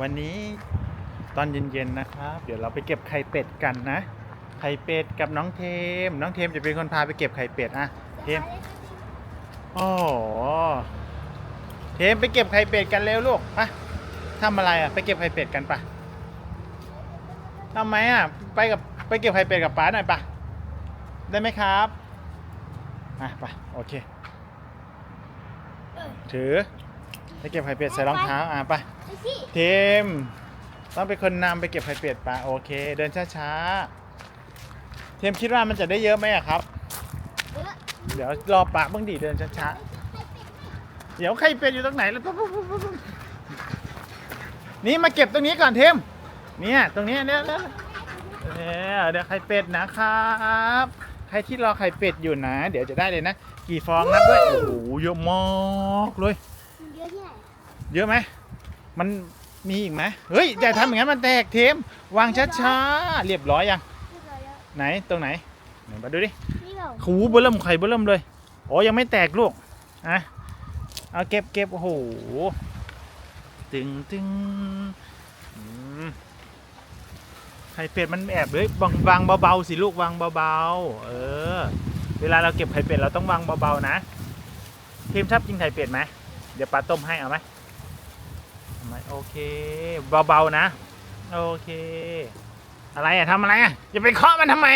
วันนี้ตอนเย็นๆนะครับ เดี๋ยวเราไปเก็บไข่เป็ดกันนะ ไข่เป็ดกับน้องเทม น้องเทมจะเป็นคนพาไปเก็บไข่เป็ดอะเทมโอ้เทมไปเก็บไข่เป็ดกันเร็วลูกไปทำอะไรอะไปเก็บไข่เป็ดกันปะทำไมอะไปกับไปเก็บไข่เป็ดกับป้าหน่อยปะได้ไหมครับอะไปโอเคถือ ไปเก็บไข่เป็ดใส่รองเท้าอะไปไปสิเทมต้องเป็นคนนำไปเก็บไข่เป็ดปะโอเค เดินช้าๆเทมคิดว่ามันจะได้เยอะไหมอะครับเออเดี๋ยวรอปะบ้างดิเดินช้าๆเดี๋ยวไข่เป็ดอยู่ตรงไหนแล้วปุ๊บปุ๊บปุ๊บปุ๊บนี่มาเก็บตรงนี้ก่อนเทมเนี่ยตรงนี้เนี่ยเนี่ยเนี่ยเดี๋ยวไข่เป็ดนะครับ ใครที่รอไข่เป็ดอยู่นะ เดี๋ยวจะได้เลยนะ กี่ฟองนับด้วยโอ้โหเยอะมากเลย มันเยอะที่ไหน เยอะไหมมันมีอีกไหมเฮ้ยอย่าทำอย่างนั้นมันแตกเทมวางช้าๆเรียบร้อยยังเรียบร้อยแล้วไหนตรงไหนไหนมาดูดินี่เหรอหูเบอร์เริ่มไข่เบอร์เริ่มเลยโอ้ยังไม่แตกลูกอะเอาเก็บเก็บโอ้โหตึงตึงอืมไข่เป็ดมันแอบเลยวางวางเบาๆสิลูกวางเบาๆเออ เวลาเราเก็บไข่เป็ดเราต้องวางเบาๆนะทีมชอบกินไข่เป็ดไหมเดี๋ยวปลาต้มให้เอาไหม เอาไหมโอเค เบาๆนะ โอเค อะไรอะทำอะไรอะอย่าไปเคาะมันทำไม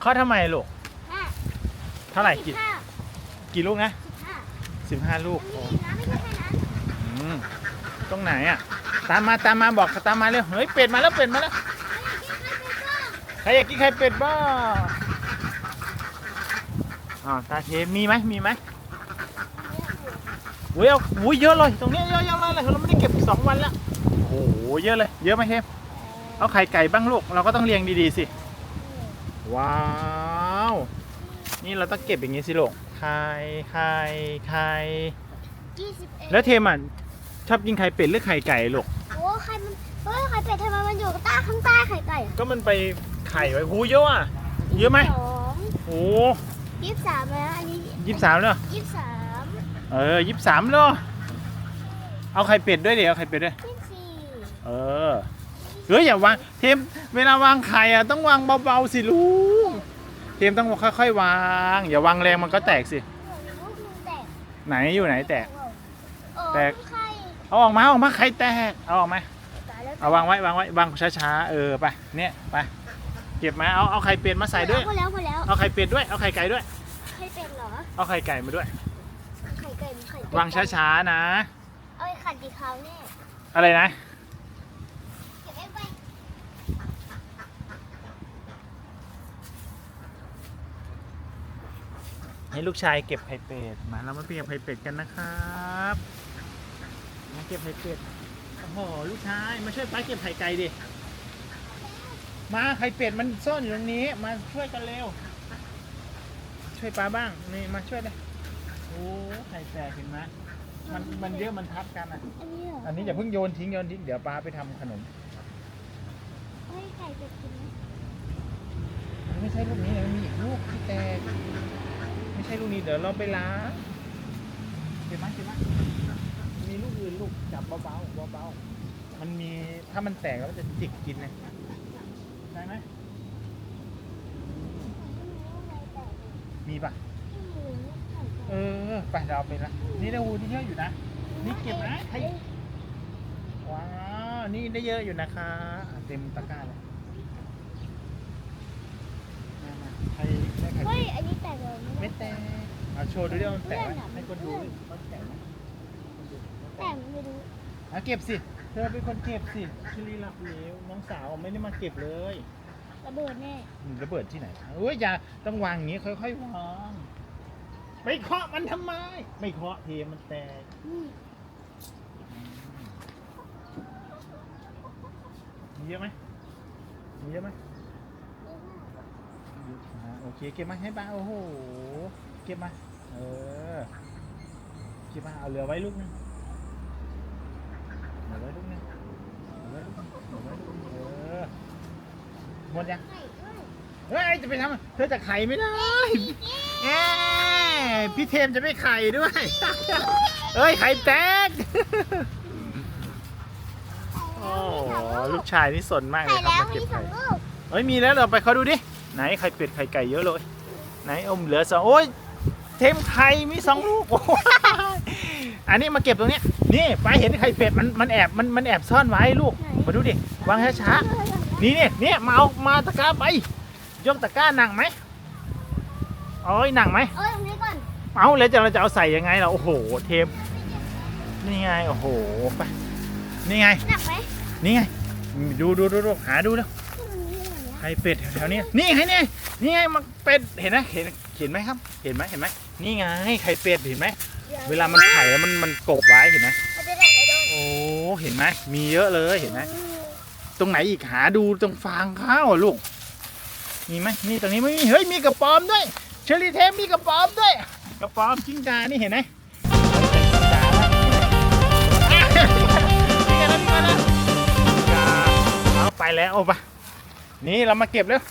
เคาะทำไมลูกห้าเท่าไหร่สิกี่บห้ากี่ลูกนะสิบห้าสิบห้าลูกนี่นะไม่ใช่แค่นั้นอืมตรงไหนอะตามมาตามมาบอกตามมาเร็วเฮ้ยเป็ดมาแล้วเป็ดมาแล้วใครอยากกินไข่เป็ดบ้างอ๋อตาเทมมีไหมมีไหมโอ้ยเอาโอ้ยเยอะเลยตรงเนี้ยเยอะเยอะเลยเราไม่ได้เก็บสองวันแล้วโอ้โหเยอะเลย เยอะไหมเทมเอาไข่ไก่บ้างลูกเราก็ต้องเรียงดีๆสิว้าวนี่เราต้องเก็บอย่างงี้สิลูกไข่ไข่ไข่ยี่สิบเอ็ดแล้วเทมอะชอบกินไข่เป็ดหรือไข่ไก่ลูกโอ้ไข่มันเฮ้ยไข่เป็ดทำไมมันอยู่ใต้ข้างใต้ไข่ไก่อะก็มันไปไข่ไว้หูเยอะอะเยอะไหมสองโอ้ยี่สิบสามแล้วอันนี้ยี่สิบสามเลยเหรอยี่สิบสาม เออยี่สิบสามเลยเอาไข่เป็ดด้วยเดี๋ยวเอาไข่เป็ดด้วย ยี่สิบสี่เออเฮ้ยอย่าวางเทมเวลาวางไข่อะต้องวางเบาๆสิลูกเทมต้องค่อยๆวาง อย่าวางแรงมันก็แตกสิ ลูกหนึ่งแตกไหนอยู่ไหนแตก แตก ไข่เอาออกมาเอาออกมาไข่แตกเอาออกมา ตายแล้วเอาวางไว้วางไว้วางช้าๆเออไปเนี่ยไปเก็บมาเอาเอาไข่เป็ดมาใส่ด้วย พอแล้วพอแล้วเอาไข่เป็ดด้วยเอาไข่ไก่ด้วย ไข่เป็ดเหรอ เอาไข่ไก่มาด้วย วางช้าๆนะ เอาไอ้ขัดกี่ครั้งแน่อะไรนะ เก็บไว้ไปให้ลูกชายเก็บไข่เป็ด มาเรามาเก็บไข่เป็ดกันนะครับมาเก็บไข่เป็ด โอ้โห ลูกชาย มาช่วยป้าเก็บไข่ไก่ดิ มาไข่เป็ดมันซ่อนอยู่ตรงนี้ มาช่วยกันเร็ว ช่วยป้าบ้าง นี่มาช่วยเลยโอ้ ไข่แตกเห็นไหมมันมันเยอะมันทับกันอะ อันนี้เหรออันนี้อย่าเพิ่งโยนทิ้งโยนทิ้งเดี๋ยวป้าไปทำขนมให้ไข่เป็ดกินไหมไม่ใช่ลูกนี้นะมันมีอีกลูกที่แตกไม่ใช่ลูกนี้เดี๋ยวเราไปล้างเก็บมาเก็บมามีลูกอื่นลูกจับเบาๆเบาๆมันมีถ้ามันแตกแล้วมันจะจิกกินนะได้ไหมมีปะ เออไปเราเอาไปละนี่ได้วูที่เยอะอยู่นะ นี่เก็บนะใครว้าวนี่ได้เยอะอยู่นะคะเต็มตะกร้าเลยมามาใครได้ใครเฮ้ย อันนี้แตกเลยไม่แตกเอาโชว์ดูดิว่ามันแตกไหมให้คนดูดิว่ามันแตกไหมแตกไม่รู้อะเก็บสิ เธอเป็นคนเก็บสิชิลีรับเหลวน้องสาวไม่ได้มาเก็บเลย ระเบิดแน่อืมระเบิดที่ไหนเอ้ยอย่าต้องวางอย่างงี้ค่อยๆวาง ไปเคาะมันทำไม ไม่เคาะเทมันแตกมีเยอะไหมมีเยอะไหมอ่าโอเคเก็บมาให้ป้าโอ้โห เก็บมา เออ เก็บมาเอาเหลือไว้ลูกนึงเหลือไว้ลูกนึงเหลือไว้ลูกนึงเหลือไว้ลูกนึงเออ หมดยัง เฮ้ย จะไปทำเธอจะไขไม่ได้เอ้ย พี่เทมจะไม่ไข่ด้วย เอ้ย ไข่แตกลูกชายนี่สนมากเลไข่ยครับแล้วมามีเก็บสอไข่งลูกเฮ้ยมีแล้วเราไปเขาดูดิ ไหนไข่เป็ดไข่ไก่เยอะเลย ไหนอมเหลือสองโอ้ยเทมไข่มีสองลูกโอ้โหอันนี้มาเก็บตรงเนี้ยนี่ไปเห็นไข่เป็ดมันมันแอบมันมันแอบซ่อนไว้ลูกมาดูดิวางช้าๆ นี่เนี่ยเนี่ยมาเอามาตะกร้าไป ยกตะกร้าหนักไหมโอ้ยหนักไหม เอ้ยตรงนี้ก่อน เอาแล้วจะเราจะเอาใส่ยังไงเราโอ้โห เทมนี่ไงโอ้โหไปนี่ไง หนักไหมนี่ไง ดูดูดูดูหาดูแล้วที่มันมีอย่างเงี้ยไข่เป็ดแถวๆนี้นี่ไงนี่นี่ไงมันเป็ดเห็นไหมเห็นเห็นไหมครับ เห็นไหมเห็นไหมนี่ไงไข่เป็ดเห็นไหมเวลามันไข่แล้วมันมันกบไว้เห็นไหมมันจะได้ไม่โดนโอ้เห็นไหมมีเยอะเลยเห็นไหมตรงไหนอีกหาดูตรงฟางข้าวอะลูกมีไหมนี่ตรงนี้ไม่มีเฮ้ยมีกระป๋อมด้วยเชอรี่เทมมีกระป๋อมด้วย กระป๋อมจิ้งจานี่เห็นไหมนี่ไงแล้วนี่ไงแล้วเอาไปแล้วเอาไปนี่เรามาเก็บแล้ว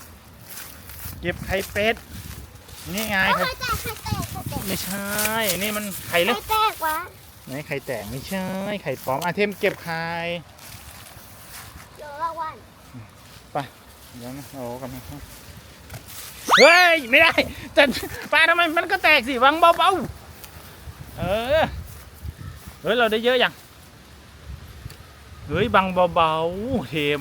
เก็บไข่เป็ด นี่ไงเอาไข่ไข่แตกไข่แตกไข่แตกไม่ใช่ นี่มันไข่ไข่เล็กแตกวะไหนไข่แตกไม่ใช่ ไข่ปลอมอาเทมเก็บไข่เดี๋ยวรางวัลเดี๋ยวนะโอ้กำลัง เฮ้ย ไม่ได้จะปลาทำไมมันก็แตกสิวางเบาๆเออเฮ้ยเราได้เยอะยังเฮ้ยบังเบาๆเทม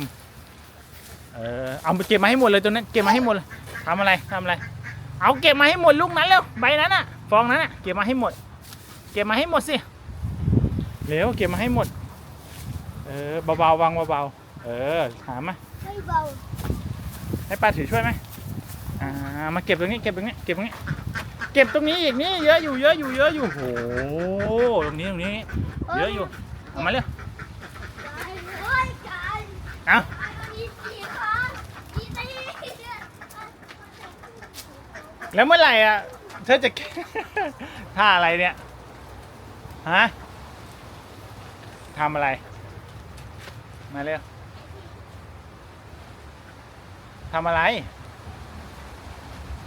เออเอาไปเก็บมาให้หมดเลยตัวนั้นเก็บมาให้หมดเลยทำอะไรทำอะไร เอาเก็บมาให้หมดลูกนั้นเร็วใบนั้นน่ะฟองนั้นน่ะเก็บมาให้หมด เก็บมาให้หมดสิเร็วเก็บมาให้หมด เออเบาๆวางเบาๆเออหามาไม่เบาให้ป้าถือช่วยไหม อ่ามาเก็บตรงนี้เก็บตรงนี้เก็บตรงนี้ เก็บตรงนี้อีกนี่เยอะอยู่เยอะอยู่เยอะอยู่โหตรงนี้ตรงนี้ เยอะอยู่เอามาเร็วไก่เฮ้ยไก่เอาไก่มันมีสี่ขามีตีแล้วเมื่อไหร่อะเธอจะท่าอะไรเนี่ยฮะทำอะไร มาเร็วทำอะไร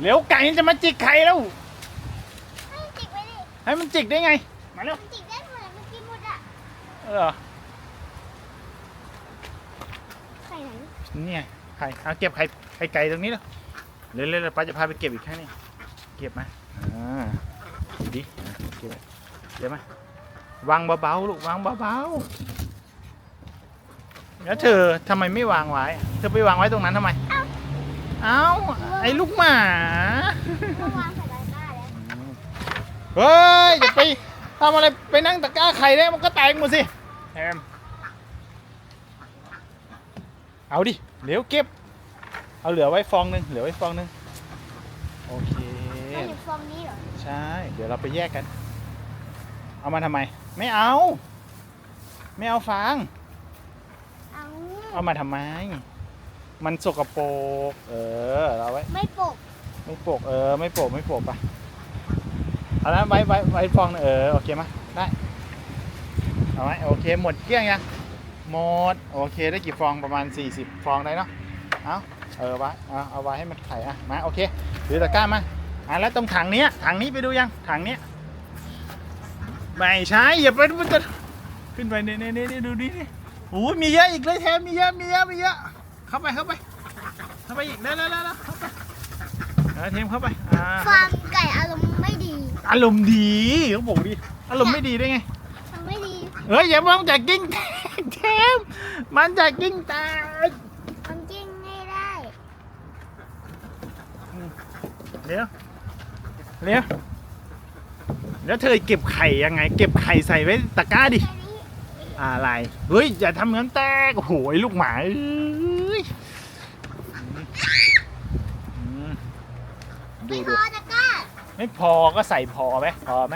เร็วไก่มันจะมาจิกไข่แล้ว ให้จิกไว้ดิให้มันจิกได้ไง มาเร็วมันจิกได้หมดอะมันกินหมดอะเออไข่ไหนนี่ไงไข่เอาเก็บไข่ไข่ไก่ตรงนี้แล้วเร็วๆๆป้าจะพาไปเก็บอีกครั้งนึงเก็บมาอ่าดีอะเก็บไว้เก็บมาวางเบาๆลูกวางเบาๆแล้วเธอทำไมไม่วางไว้ เธอไปวางไว้ตรงนั้นทำไม เอ้าไอ้ลูกหมาเมื่อวานใส่ตะกร้าแล้วเฮ้ยอย่าไปทำอะไรไปนั่งตะกร้าไข่ได้มันก็แตกหมดสิแฮมเอาดิเดี๋ยวเก็บ เอาเหลือไว้ฟองหนึ่งเหลือไว้ฟองหนึ่งโอเคไม่เห็นฟองนี้เหรอใช่ เดี๋ยวเราไปแยกกัน เอามาทำไม ไม่เอา ไม่เอาฟางเอาเอามาทำไม มันสกปรกเออเราไว้ไม่ปกไม่โปกเออไม่โปกไม่โปกปะเอาละไว้ไว้ไว้ฟองหนึ่งเออโอเคไหมได้เอาไหมโอเคหมดเกลี้ยงยังหมดโอเคได้กี่ฟองประมาณ 40 ฟองได้เนาะเอาเออไว้เอาเอาไว้ให้มันไข่อะมาโอเคถือตะกร้ามาอะแล้วตรงถังเนี้ยถังนี้ไปดูยังถังเนี้ยไม่ใช่อย่าไปมันจะขึ้นไปเนี่ยเนี่ยเนี่ยดูดินี่โอ้ยมีเยอะอีกเลยแทมมีเยอะมีเยอะมีเยอะ เข้าไปเข้าไปเข้าไปอีกแล้วแล้วแล้วเข้าไปเออเทมเข้าไปอ่าฟาร์มไก่อารมณ์ไม่ดีอารมณ์ดีเขาบอกดิอารมณ์ไม่ดีได้ไงทำไม่ดีเฮ้ยอย่ามองจากกิ้งแตกเทมมันจากกิ้งแตกมันจริงไม่ได้เดี๋ยวเดี๋ยวแล้วเธอเก็บไข่ยังไง เก็บไข่ใส่ไว้ตะกร้าดิ แค่นี้ อะไร เฮ้ย อย่าทำเหมือนแตกโอ้โหไอ้ลูกหมาเอ้ยอืมดู ไม่พ ดู อตะกร้า ไม่พอก็ใส่พอไหมพอไหม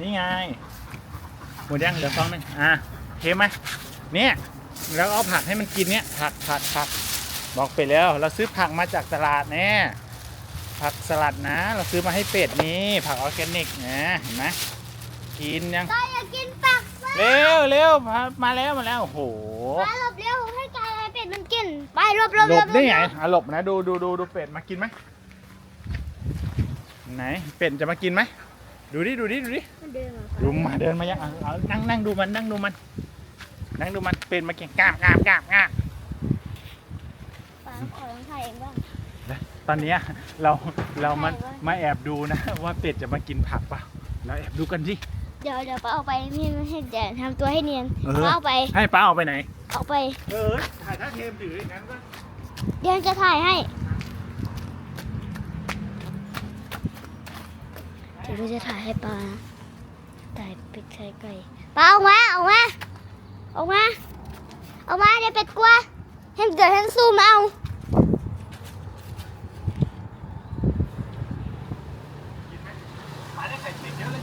นี่ไงหมดยังเหลือฟองหนึงอะเทไหมเนี่ยแล้วเอาผักให้มันกินเนี่ยผักผักผักบอกไปแล้ว เราซื้อผักมาจากตลาดแน่ผักสลัดนะ เราซื้อมาให้เป็ดนี่ผักออร์แกนิกนะเห็นไหมกินยังก่อยากกินปัก เร็วเร็วมามาแล้วมาแล้วโอ้โหมาหลบเร็วให้ไก่เป็ดมันกิน ไปหลบหลบหลบได้ไงหลบอะหลบนะดูดูดูดูเป็ดมากินไหมไหนเป็ดจะมากินไหมดูดิดูดิดูดิมันเดินมาดูมาเดินมายังเอาเอานั่งนั่งดูมันนั่งดูมัน นั่งดูมันเป็ดมากินกราบกราบกราบกราบป้าขอลองถ่ายเองบ้างตอนเนี้ยเราเรามาใช่ว่ามาแอบดูนะ ว่าเป็ดจะมากินผักเปล่ะเราแอบดูกันสิ เดี๋ยวเดี๋ยวป้าเอาไปนี่ไม่ให้เดี๋ยวทำตัวให้เนียนเออ ป้าเอาไปให้ป้าเอาไปไหน เอาไป เออถ่ายถ้าเทมถืออย่างนั้นก็เดี๋ยวจะถ่ายให้เดี๋ยวจะถ่ายให้ป้านะถ่ายเป็ดไข่ไก่ป้าออกมาออกมาออกมาออกมาเดี๋ยวเป็ดกลัวให้เดี๋ยวฉันซูมเอามาได้ไข่เป็ดเยอะเลย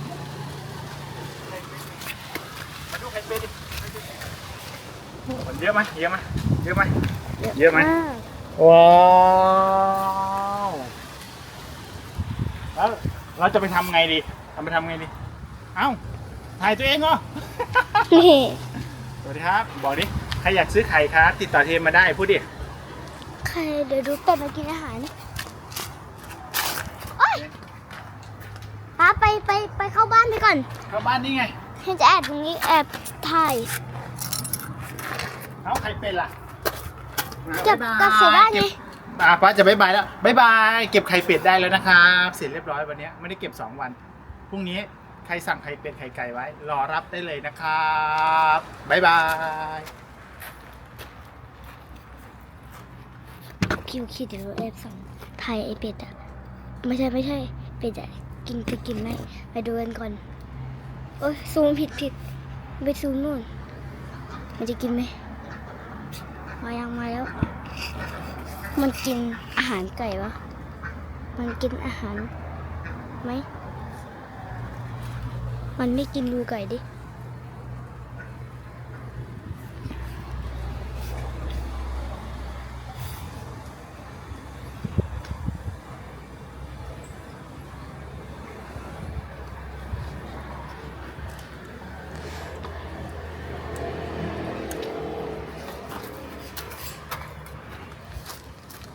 มาดูไข่ เป็ดดิมันเยอะไหมเยอะไหมเยอะไหมเยอะไหมว้าวแล้วเราจะไปทำไงดีทำไปทำไงดี เอ้า ถ่ายตัวเองเหรอนี่สวัสดีครับ บอกดิ ใครอยากซื้อไข่ครับ ติดต่อเทมมาได้พูดดิ ใครเดี๋ยวดูเป็ดมากินอาหารโอ๊ยป้าไปไปไปเข้าบ้านไปก่อน เข้าบ้านนี่ไงฉันจะแอบตรงนี้แอบ ถ่ายเอาไข่เป็ดล่ะกับบ๊ายกับเสือบ้านไงเก็บอ่าป้าจะบายบายแล้วบายบายเก็บไข่เป็ดได้แล้วนะครับเสร็จเรียบร้อยวันนี้ไม่ได้เก็บ 2 วันพรุ่งนี้ใครสั่งไข่เป็ดไข่ไก่ไว้ รอรับได้เลยนะครับบายบายคิวคิดเดี๋ยวเราแอบส่องถ่ายไอเป็ดอะไม่ใช่ไม่ใช่เป็ดอะกินจะกินไหมไปดูกันก่อนโอ้ยซูมผิดผิด ไปซูมนู่น มันจะกินไหมมายังมาแล้ว มันกินอาหารไก่วะ มันกินอาหารไหม มันไม่กินรูไก่ดิ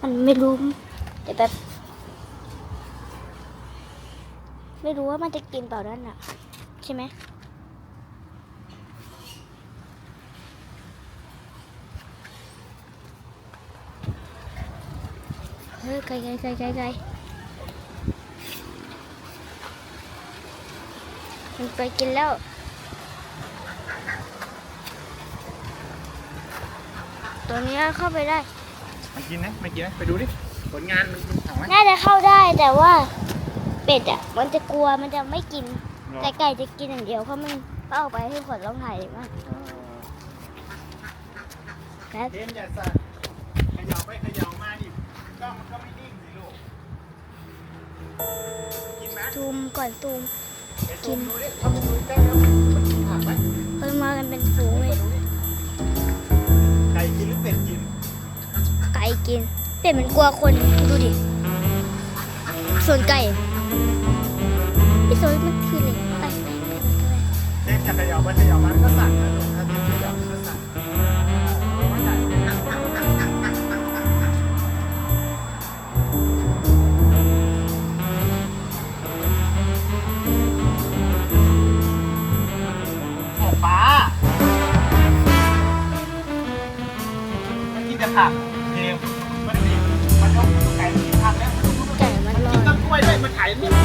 มันไม่รู้ เดี๋ยวแบบ ไม่รู้ว่ามันจะกินเปล่านั่นอะใช่ไหมเฮ้ยไกลไกลไกลไกลไกลมันไปกินแล้วตัวนี้เข้าไปได้ มากินนะมากินนะไปดูดิผลงานมันมันถังไหมน่าจะเข้าได้แต่ว่าเป็ดอะมันจะกลัวมันจะไม่กินรอแต่ไก่จะกินอย่างเดียวเพราะมันเป้าไปให้ขนลองถ่ายเลยว่าครับเทมอย่าสั่นเขย่าไปเขย่ามาดิกล้องมันก็ไม่นิ่งสิลูกกินไหมซูมก่อนซูมไปซูมดูดิถ้ามึงดูใกล้แล้วมันกินผักไหมเพิ่มมากันเป็นฝูงเลยไก่กินหรือเป็ดกิน ไก่กิน เป็ดมันกลัวคนดูดิ ส่วนไก่พี่โซนมันคืออะไรไปไปไปไปไปเทมจะขย่าไปเขย่ามามันก็สั่นนะลูกถ้าเทมเขย่ามันก็สั่นโอ้ป้ามันกินแต่ผัก ด้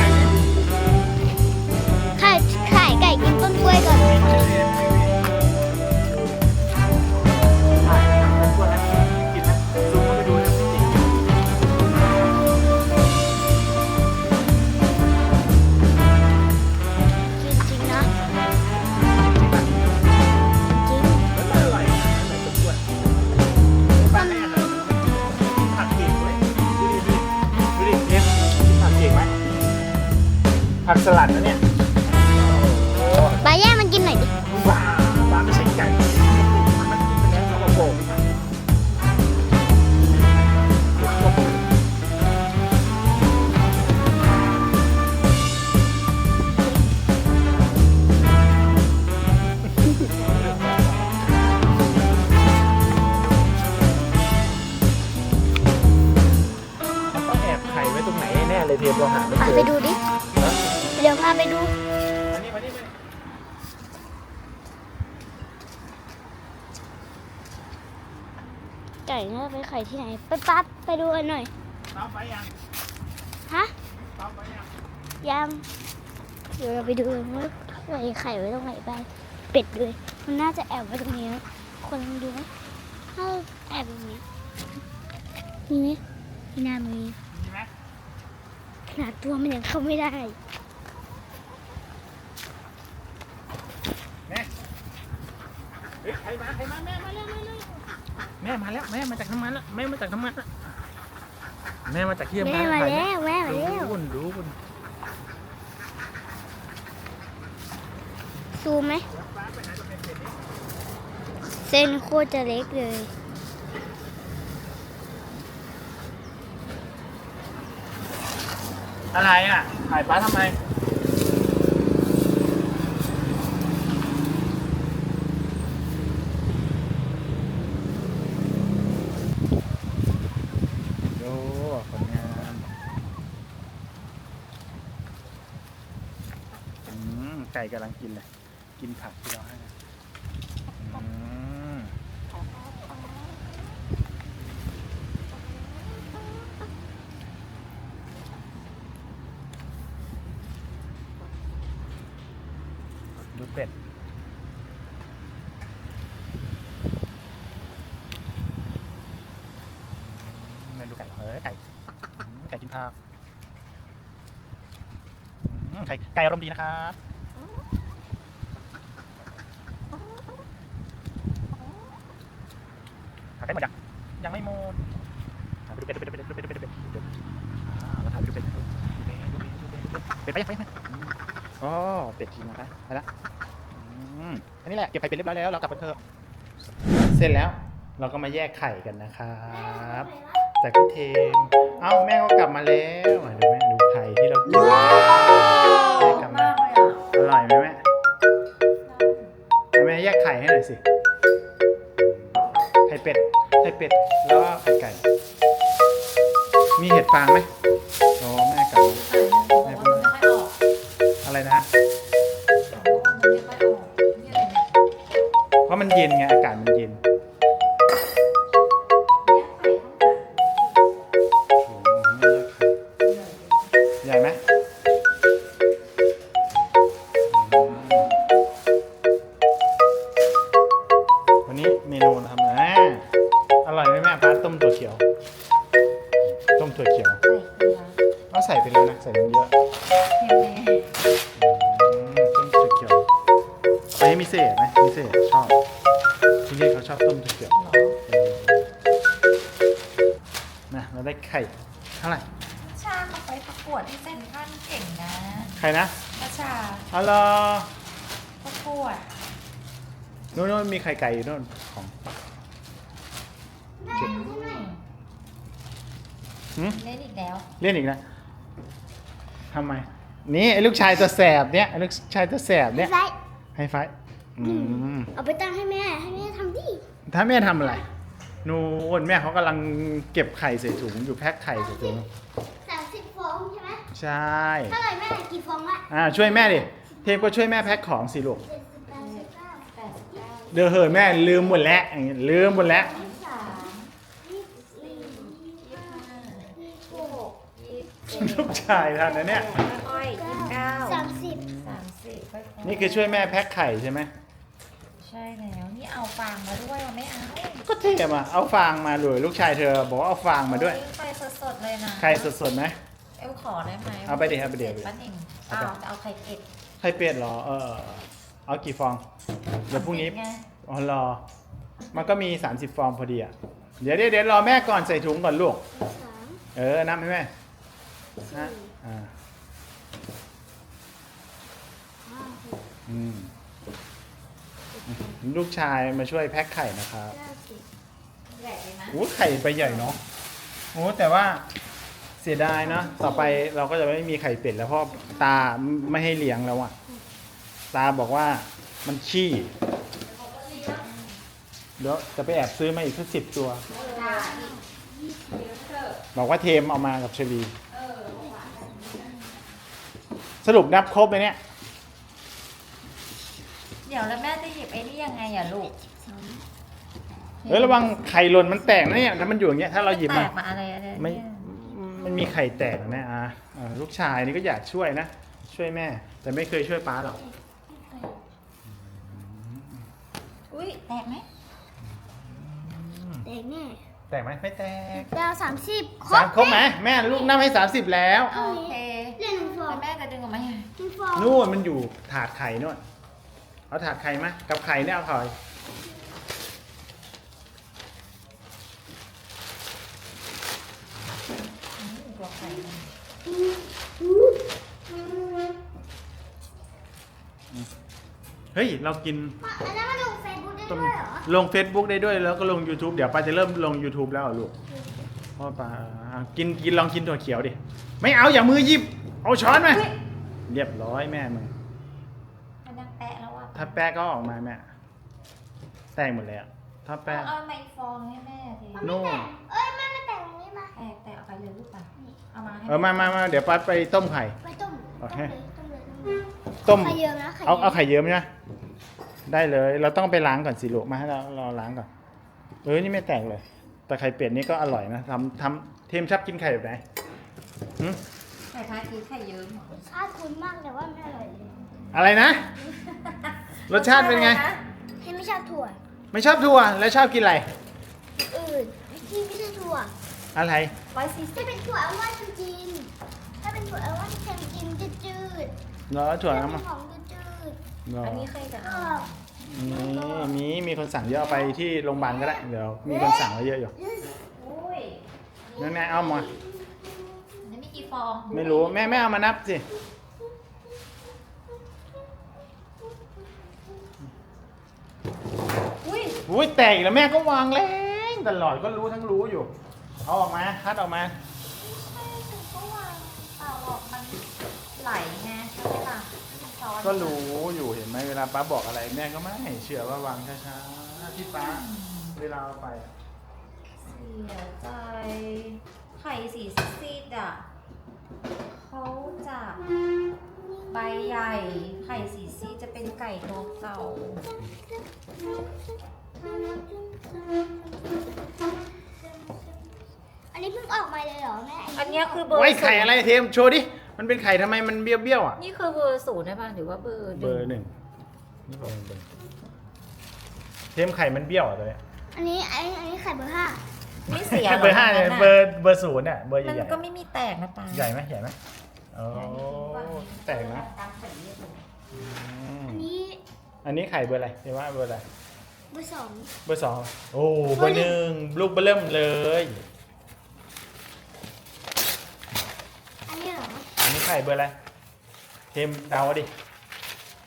ก่น่าจะไปไข่ที่ไหน ไปปั๊บไปดูกันหน่อยต้อมไปยังฮะต้อมไปยังยังเดี๋ยวเราไปดูกันว่าไก่ไข่ไว้ตรงไหนบ้างเป็ดด้วยมันน่าจะแอบไว้ตรงนี้นะคนลองดูไหมถ้าแอบตรงนี้มีไหมมีนามีมีไหมขนาดตัวมันยังเข้าไม่ได้แม่เฮ้ยใครมาใครมาแม่มาแล้วมาแล้ว แม่มาแล้วแม่มาจากทำงานแล้วแม่มาจากทำงานแล้วแม่มาจากที่ทำแม่งานมาถ่ยแล้วแม่มารู้แล้วบุญรู้บุญซูมไหมเส้นโคตรจะเล็กเลย อะไรอะถ่ายป้าทำไมดูผลงานอืมไก่กำลังกินเลย กินผักที่เราให้นะอืมดูเป็ด มาดูไก่เฮ้ยไก่ไก่กินผักอืมไก่ไก่อารมณ์ดีนะครับถ่ายไปหมดยังยังไม่หมดถ่ายไปดูเป็ดดูเป็ดดูเป็ดดูเป็ดดูเป็ดดูเป็ดอ่าเราถ่ายไปดูเป็ดดูเป็ดดูเป็ดดูเป็ดดูเป็ดเป็ดไป ยังไปยังไปอ๋อเป็ดทีมาไปไปละอืมอันนี้แหละเก็บไข่เป็ดเรียบร้อยแล้วเรากลับกันเถอะเสร็จแล้วเราก็มาแยกไข่กันนะครับจากพี่เทมเอ้าแม่ก็กลับมาแล้วอะดูแม่ดูไข่ที่เรากินแม่กลับมาอร่อยไหมแม่เอาแม่แยกไข่ให้หน่อยสิไข่เป็ดไข่เป็ดแล้วก็ไข่ไก่ มีเห็ดฟางไหม เนี่ยเพราะมันเย็นไง อากาศมันเย็นแยกไข่ข้างหลังโอ้โหแม่แยกไข่ใหญ่ไหมวันนี้เมนูทำอะไรอ่าอร่อยไหมแม่ป้าต้มถั่วเขียว ต้มถั่วเขียวใส่เกลือก็ใส่ไปเลยนะ ใส่ลงเยอะเค็มแเศษไหมมีเศษชอบที่นี่เขาชอบต้มถั่วเขียวหรอเออนะเราได้ไข่เท่าไหร่ชาเขาไปประกวดที่เซนทรันเก่งนะไข่นะพระชาเอาล่ะประกวดนู่นนู่นมีไข่ไก่อยู่นู่นของอืมหืมเล่นอีกแล้ว เล่นอีกนะทำไม นี่ไอ้ลูกชายตัวแสบเนี่ยไอ้ลูกชายตัวแสบเนี่ยไฟให้ไฟท์ อืมเอาไปตั้งให้แม่ ให้แม่ทำดิ ถ้าแม่ทำอะไรนู่นแม่เขากำลังเก็บไข่ใส่ถุงอยู่แพ็คไข่ใส่ถุงสามสิบฟองใช่ไหมใช่เท่าไหร่แม่กี่ฟองวะอ่าช่วยแม่ดิเทพก็ช่วยแม่แพ็คของสิลูกเจ็ดสิบแปดสิบเก้าแปดสิบเก้าเด้อเหอะแม่ลืมหมดแล้วอย่างงี้ลืมหมดแล้ว ยี่สิบสามยี่สิบสี่ยี่สิบห้ายี่สิบหกยี่สิบเจ็ดลูกชายท่านนะเนี่ย ค่อยๆยี่สิบเก้าสามสิบ สามสิบค่อยๆ นี่คือช่วยแม่แพ็คไข่ใช่ไหม ใช่แล้วนี่เอาฟางมาด้วยเราไม่เอาก็เทมาเอาฟางมาเลยลูกชายเธอบอกว่าเอาฟางมาด้วยโอ้ไข่สดๆเลยนะไข่สดๆไหมเอ็มขอได้ไหมเอาไปดิเอาไปดิเจ็ปั้นเองเอาเอาไปเอาไข่เป็ดไข่เป็ดเหรอเออเอากี่ฟอง เดี๋ยวพรุ่งนี้ไงอ๋อรอ มันก็มี 30 ฟองพอดีอะเดี๋ยวเดี๋ยวเดี๋ยวรอแม่ก่อนใส่ถุงก่อนลูกสามเออนับให้แม่นะอ่า ห้าหก อืม ลูกชายมาช่วยแพ็คไข่นะครับเก้าสิบใหญ่เลยนะโอ้ไข่ไปใหญ่เนาะโอ้แต่ว่าเสียดายเนาะต่อไปเราก็จะไม่มีไข่เป็ดแล้วเพราะตาไม่ให้เลี้ยงแล้วอะตาบอกว่ามันขี้เดี๋ยวจะไปแอบซื้อมาอีกสักสิบตัว บอกว่าเทมเอามากับเชลีสรุปนับครบไหมเนี่ย เดี๋ยวแล้วแม่จะหยิบไอ้นี่ยังไงอะลูกเฮ้ยระวังไข่หล่นมันแตกนะเนี่ยถ้ามันอยู่อย่างเงี้ยถ้าเราหยิบแตมากมาอะไรอะไรไม่เนี่ยมันมีไข่แตกนะแม่อะอ่าลูกชายนี่ก็อยากช่วยนะ ช่วยแม่ แต่ไม่เคยช่วยป้าหรอกอุ้ยแตกไหมแตกแน่แตกไหมไม่แตกดาวสามสิบสามครบไหมแม่ลูกนับให้สามสิบแล้ว โอเคเล่นหนึ่งฟองแล้วแม่จะดึงออกมายังไงหนึ่งฟอง นู่นมันอยู่ถาดไข่นู่น เอาถาดไข่มากับไข่เนี่ยเอาไข่ตัวไข่มันเฮ้ย เรากินแล้วมาลงเฟซบุ๊กได้ต้มด้วยเหรอลง Facebook ได้ด้วยแล้วก็ลง YouTube เดี๋ยวป้าจะเริ่มลง YouTube แล้วเหรอลูกเพราะป้าอะกินกินลองกินถั่วเขียวดิ ไม่เอาอย่ามือหยิบ เอาช้อนมา เรียบร้อยแม่มึง มันยังแตะแล้วอะ ถ้าแป้งก็ออกมาแม่แตกหมดเลยอะถ้าแป้ง เอาไมค์ฟองให้แม่ทีนู่นเอ้ยแม่ไม่แต่งตรงนี้มาแตกแตะออกไปเลยลูกป่ะเอามาให้เออมามามาเดี๋ยวป้าไปต้มไข่ ไปต้มโอเคต้มเลยต้มเลยต้ม ไข่เยอะนะไข่เอาเอาเยอะไข่เยิ้มใช่ไหมได้เลย เราต้องไปล้างก่อนสิลูกมาให้เราเราล้างก่อน เออนี่ไม่แตกเลย แต่ไข่เป็ดนี่ก็อร่อยนะทำทำเทมชอบกินไข่แบบไหนหึไข่ทาคีไข่เยิ้มเหรอชาติคุ้นมากแต่ว่าไม่อร่อยเลยอะไรนะ รสชาติเป็นไง ให้ไม่ชอบถั่วไม่ชอบถั่วแล้วชอบกินอะไร อื่นที่ไม่ใช่ถั่วอะไร ร้อยสี่สิบถ้าเป็นถั่วอัลมอนด์จีนถ้าเป็นถั่วอัลมอนด์จีนจะจืดเนาะถั่วถ้าน้ำเป็มันนของจะจืดเนาะอันนี้ใครจะก็เอามีมีมีคนสั่งเยอะเอาไปที่โรงพยาบาลก็ได้ เดี๋ยวมีคนสั่งไว้เยอะอยู่อุ้ยนั่นไงเอามา อันนี้มีกี่ฟอง ไม่รู้แม่แม่เอามานับสิ อุ้ยอุ้ยแตกอีกแล้วแม่ก็วางแรงตลอดก็รู้ทั้งรู้อยู่ เอาออกมาคัดออกมาก็วางเปล่าหรอกมันไหลไงใช่ไหมล่ะช้อนก็รู้อยู่เห็นไหมเวลาป้าบอกอะไรแม่ก็ไม่เชื่อว่าวางช้าๆที่ป้าเวลาเอาไปอะเสียใจไข่สีซีดอะเขาจะใบใหญ่ ไข่สีซีดจะเป็นไก่ตัวเก่า อันนี้เพิ่งออกมาเลยเหรอแม่อันเนี้ยคือเบอร์ไว้ไข่ศูนย์อะไรเทมโชว์ดิ มันเป็นไข่ทำไมมันเบี้ยวเบี้ยวๆอะ นี่คือเบอร์ศูนย์ได้ป่ะหรือว่าเบอร์หเบอนึ่งร์หนึ่งนี่เบอร์หนึ่งเทมไข่มันเบี้ยวอะตัวเนี้ยอันนี้อันนี้อันนี้ไข่เบอร์ห้าไม่เสียหรอเบอร์ห้าเนี่ยอัเบอร์เบอร์ศูนย์เนี่ยเบอร์ใหมันญ่ก็ไม่มีแตกนะตาๆใหญ่ไหมใหญ่ไหมโอ้แตกนะตามใส่เรียบเลยอืมอันนี้อันนี้ไข่เบอร์อะไรเทมว่าเบอร์อะไร เบอร์สอง เบอร์สองโอ้เบอร์หนึ่งลูกเบอร์เริ่มเลย อันนี้เหรออันนี้ไข่เบอร์อะไรเทมเดาดิ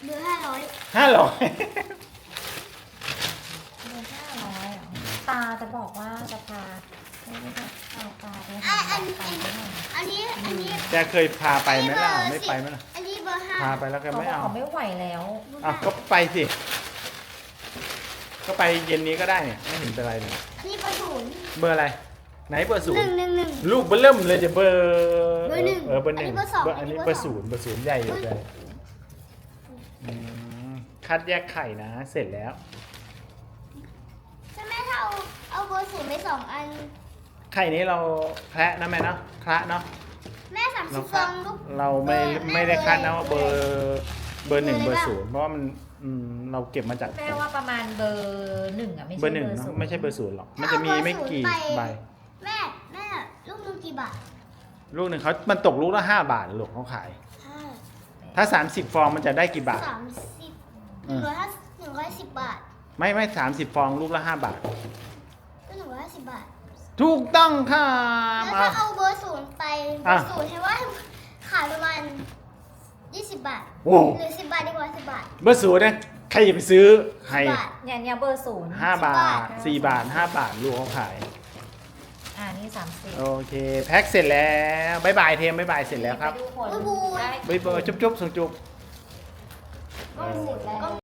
เบอร์ห้าร้อยห้าร้อยเบอร์ห้าร้อยเหรอตาจะบอกว่าจะพาเอาตาไปหาอันตาอันไปหน่อยอันนี้ อันนี้แกเคยพาไปไหมล่ะ ไม่ไปไหมล่ะ อันนี้เบอร์ห้าพาไปแล้วแกเขาไม่บอกเอาเขาไม่ไหวแล้วเบอร์อะห้าก็ไปสิ ก็ไปเย็นนี้ก็ได้เนี่ยไม่เห็นเป็นไรเลยอันนี้เบอร์ศูนย์เบอร์อะไร ไหนเบอร์ศูหนนึ่งย์หนึ่งหนึ่ง ลูกเบอร์เริ่มเลยจะเบอร์เบอร์หนึ่งเออเบอร์หนึ่งอันนี้เบอร์สองอันนี้อันนี้เบเบออร์ร์สองศูนย์เบอร์ศูนย์ใหญ่อยู่เลยอืมคัดแยกไข่นะ เสร็จแล้วถ้าแม่ถ้าเอาเอาเบอร์ศูนย์ไปสองอัน ไข่นี้เราแคระนะแม่เนาะคละเนาะแม่สามสิเราบคฟละองลูก เราไม่เบอร์ไม่ได้คัดนะแม่ว่าเบอร์เบอร์หนึ่งเบเบออร์ร์อะไรศูนย์เพราะว่ามัน อืมเราเก็บมาจาก แม่ว่าประมาณเบอร์หนึ่งอะไม่เบอใช่ร์หนึ่งเบอร์เนาะศูนย์ไม่ใช่เบอร์ศูนย์หรอก มันจะมีไม่กี่ใบ แม่แม่ลูกนึงกี่บาทลูกหนึ่งเขามันตกลูกละห้าบาทลูกเขาขายห้าถ้า30ฟองมันจะได้กี่บาท สามสิบหนึ่งร้อยห้าหนึ่งร้อยสิบบาทไม่ไม่สามสิบฟองลูกละห้าบาท ก็หนึ่งร้อยห้าสิบบาท ถูกต้องค่ะแล้วเอาถ้าเอาเบอร์ศูนย์ไปเบอะอร์ศูนย์ให้ว่าขายประมาณ ยี่สิบบาทโอ้ หรือสิบบาทดีกว่าสิบบาท เบอร์ศูนย์นะใครจะไปซื้อใครสิบบาท เนี่ยเนี่ยเบอร์ศูนย์ห้าบาสิบบาททสี่บาทห้าบาทลูกเขาขาย อ่านี่สามสิบโอเค แพ็คเสร็จแล้วบายบายเทมบายบายเสร็จแล้วครับไปดูผลบ๊ายบาย ได้บายบายจุ๊บจุ๊บส่งจุ๊บก็เสร็จแล้ว